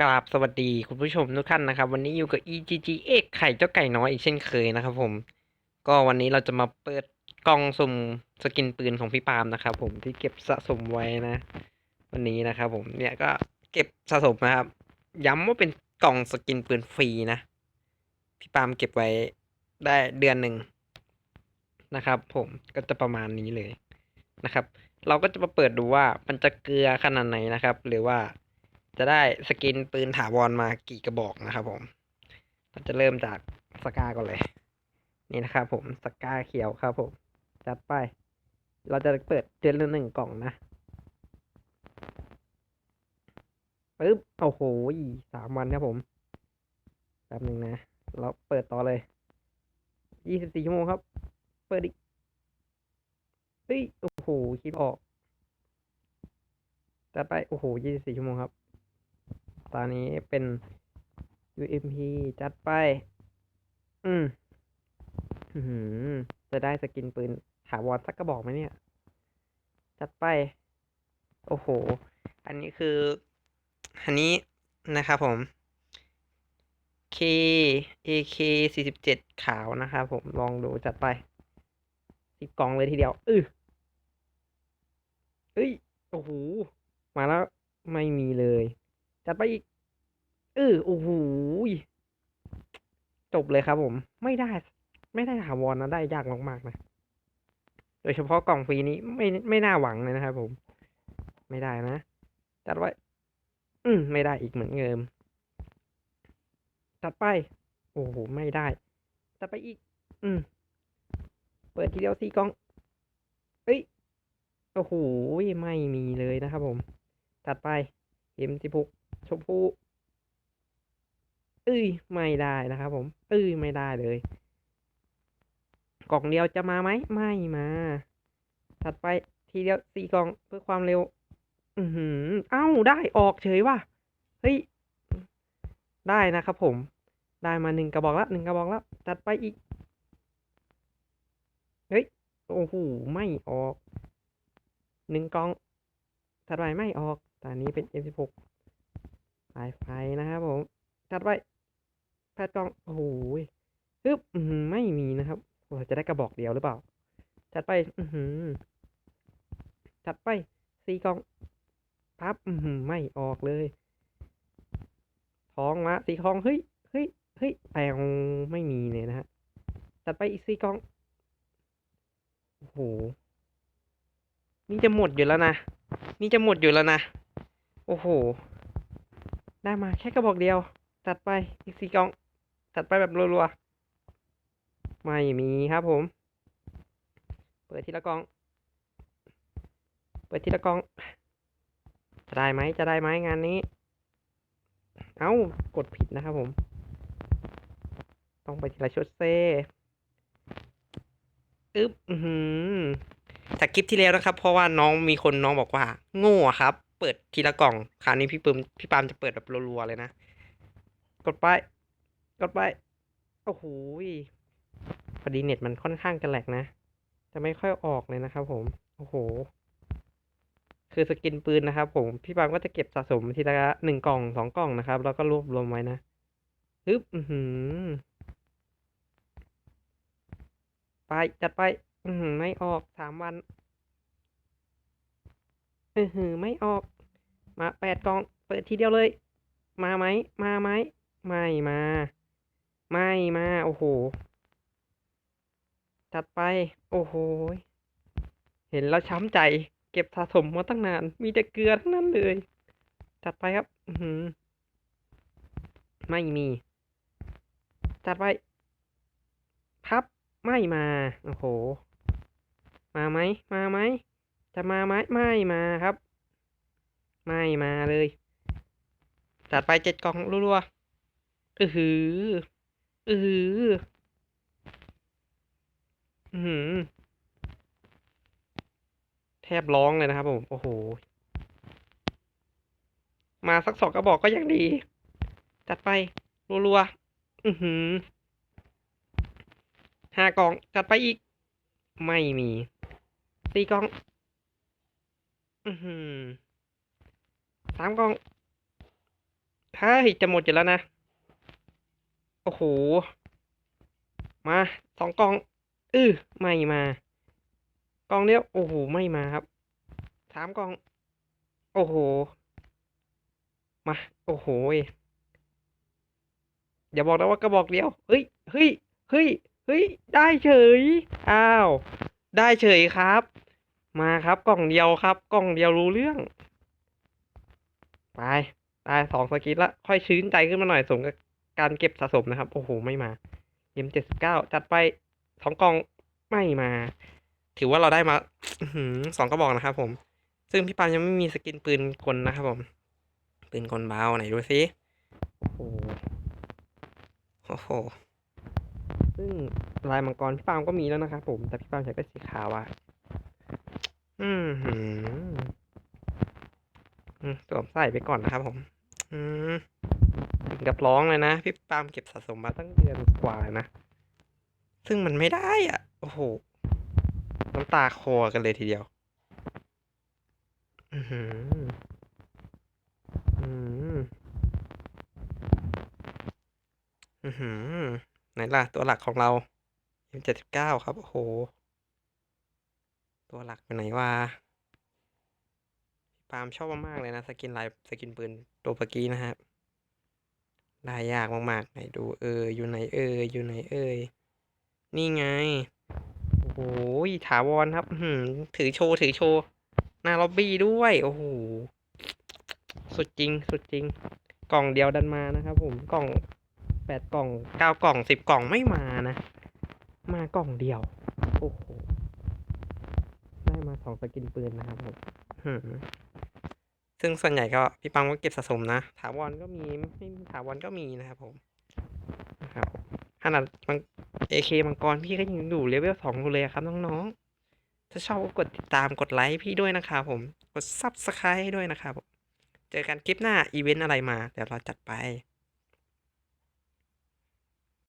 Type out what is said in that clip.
กราบสวัสดีคุณผู้ชมทุกท่านนะครับ วันนี้อยู่กับ EGG เอกไข่เจ้าไก่น้อยอีกเช่นเคยนะครับผม ก็วันนี้เราจะมาเปิดกล่องสุ่มสกินปืนของพี่ปาล์มนะครับผมที่เก็บสะสมไว้นะ วันนี้นะครับผมเนี่ยก็เก็บสะสมนะครับ ย้ำว่าเป็นกล่องสกินปืนฟรีนะ พี่ปาล์มเก็บไว้ได้เดือนหนึ่งนะครับ ผมก็จะประมาณนี้เลยนะครับ เราก็จะมาเปิดดูว่ามันจะเกลือขนาดไหนนะครับ หรือว่า จะได้สกินปืนถาวรมากี่กระบอกนะครับผมเราจะเริ่มจากสกาก่อนเลย นี่นะครับผมสกาเขียวครับผมจัดไป เราจะเปิดเดือนละหนึ่งกล่องนะปึ๊บโอ้โหสามวันครับผมแป๊บหนึ่งนะ เราเปิดต่อเลยยี่สิบสี่ชั่วโมงครับ เปิดอีกเฮ้ย โอ้โห คิดออกจัดไป โอ้โหยี่สิบสี่ชั่วโมงครับ ตอนนี้เป็น UMP จัดไป อืมหือจะได้สกินปืนถาวรสักกระบอกไหมเนี่ย จัดไป โอ้โห อันนี้คือ อันนี้นะครับผม K AK สี่สิบเจ็ดขาวนะครับผมลองดูจัดไปสิบกล่องเลยทีเดียวอือเอ้ย โอ้โห มาแล้วไม่มีเลย จัดไปอีกเออโอ้โหจบเลยครับผม ไม่ได้ ไม่ได้ถาวรนะได้ยากมากๆนะโดยเฉพาะกล่องฟรีนี้ไม่ไม่น่าหวังเลยนะครับผม ไม่ได้นะจัดไว้ อืมไม่ได้อีกเหมือนเดิมจัดไป โอ้โหไม่ได้จัดไปอีก อืม เปิดทีเดียวสี่กล่องเอ้ยโอ้โหไม่มีเลยนะครับผมจัดไปเอ็มสิบหก ชมพูเอ้ยไม่ได้นะครับผมเอ้ยไม่ได้เลย กล่องเดียวจะมาไหมไม่มา ถัดไปทีเดียวสี่กล่องเพื่อความเร็ว อือหือเอ้าได้ออกเฉยว่ะเฮ้ยได้นะครับผม ได้มาหนึ่งกระบอกละหนึ่งกระบอกล้วจัดไปอีก เฮ้ย โอ้โห ไม่ออก หนึ่งกล่องถัดไปไม่ออกตอนนี้เป็น M16 สายไฟนะครับผมจัดไปแปดกล่องโอ้โหฮึบอือหือไม่มีนะครับเราจะได้กระบอกเดียวหรือเปล่าจัดไป อือหือจัดไปสี่กล่องพับอือหือไม่ออกเลย ท้องมาสี่กองเฮ้ยเฮ้ยเฮ้ยแปลงไม่มีเลยนะฮะจัดไปอีกสี่กล่องโอ้โหนี่จะหมดอยู่แล้วนะ นี่จะหมดอยู่แล้วนะ โอ้โห ได้มาแค่กระบอกเดียวจัดไปอีกสี่กล่องจัดไปแบบรัวๆไม่มีครับผม เปิดทีละกล่อง เปิดทีละกล่อง จะได้ไหมจะได้ไหมงานนี้ เอ้ากดผิดนะครับผม ต้องไปทีละชุดเซอึ๊บจากคลิปที่แล้วนะครับ เพราะว่าน้องมีคนน้องบอกว่า โง่ครับ เปิดทีละกล่องคราวนี้พี่ปืมพี่ปามจะเปิดแบบรัวๆเลยนะ กดไป กดไป โอ้โหยพอดีเน็ตมันค่อนข้างจะแหลกนะ จะไม่ค่อยออกเลยนะครับผม โอ้โห คือสกินปืนนะครับผม พี่ปามก็จะเก็บสะสมทีละหนึ่งกล่องสองกล่องนะครับ แล้วก็รวบรวมไว้นะฮึบอือหือไป จัดไป อือหือไม่ออกสามวัน เออหือไม่ออก มาแปดกล่องเปิดทีเดียวเลย มาไหมมาไหมไม่มา ไม่มา โอ้โห จัดไป โอ้โห เห็นแล้วช้ำใจ เก็บสะสมมาตั้งนาน มีแต่เกลือทั้งนั้นเลย จัดไปครับ อือหือไม่มี จัดไป พับ ไม่มา โอ้โห มาไหม มาไหม จะมาไหมไม่มาครับ ไม่มาเลยจัดไปเจ็ดกล่องรัวๆอือหืออือหืออือหือแทบร้องเลยนะครับผม โอ้โห มาสักสองกระบอกก็ยังดี จัดไปรัวๆอือหือห้ากล่อง จัดไปอีก ไม่มีสี่กล่อง อือหือสามกล่องเฮ้ยจะหมดอยู่แล้วนะ โอ้โห มาสองกล่อง อือไม่มา กล่องเดียว โอ้โห ไม่มาครับ สามกล่อง โอ้โห มา โอ้โหยอย่าบอกนะว่ากระบอกเดียว เฮ้ย เฮ้ย เฮ้ย เฮ้ย ได้เฉย อ้าว ได้เฉยครับ มาครับกล่องเดียวครับ กล่องเดียวรู้เรื่อง ไปได้สองสกิลละค่อยชื้นใจขึ้นมาหน่อยสมกับการเก็บสะสมนะครับ โอ้โห ไม่มาเอ็มเจ็ดสิบเก้าจัดไปสองกล่องไม่มา ถือว่าเราได้มาอสองกระบอกนะครับผม ซึ่งพี่ปานยังไม่มีสกินปืนกลนะครับผม ปืนกลเบาไหนดูสิโอ้โหโอ้โห ซึ่งลายมังกรพี่ปามก็มีแล้วนะครับผม แต่พี่ปามใช้เป็นสีขาวอะ อืมหืมสวมใส่ไปก่อนนะครับผม อืมกับร้องเลยนะ พี่ปามเก็บสะสมมาตั้งเดือนกว่านะ ซึ่งมันไม่ได้อะ โอ้โห น้ำตาคอกันเลยทีเดียว อือหืออืมอือหือไหนล่ะ ตัวหลักของเรา M79 ครับ โอ้โห ตัวหลักไปไหนวะปามชอบมากๆเลยนะ สกินลายสกินปืนตัวเมื่อกี้นะครับได้ยากมากๆไหนดูเอออยู่ไหนเอออยู่ไหนเอยนี่ไง โอ้โหถาวรครับหือถือโชว์ถือโชว์หน้าล็อบบี้ด้วย โอ้โหสุดจริง สุดจริง กล่องเดียวดันมานะครับผมกล่องแปดกล่องเก้ากล่องสิบกล่องไม่มานะ มากล่องเดียว โอ้โห มาสองสกินปืนนะครับผมหืมซึ่งส่วนใหญ่ก็พี่ปังก็เก็บสะสมนะถาวรก็มีไม่มีถาวรก็มีนะครับผมนะครับผมขนาดมังเอเคมังกรพี่ก็ยังอยู่เลเวลสองอยู่เลยอะครับน้องๆ ถ้าชอบก็กดติดตามกดไลค์พี่ด้วยนะครับผมกดซับสไครต์ด้วยนะครับผมเจอกันคลิปหน้าอีเวนต์อะไรมา เดี๋ยวเราจัดไป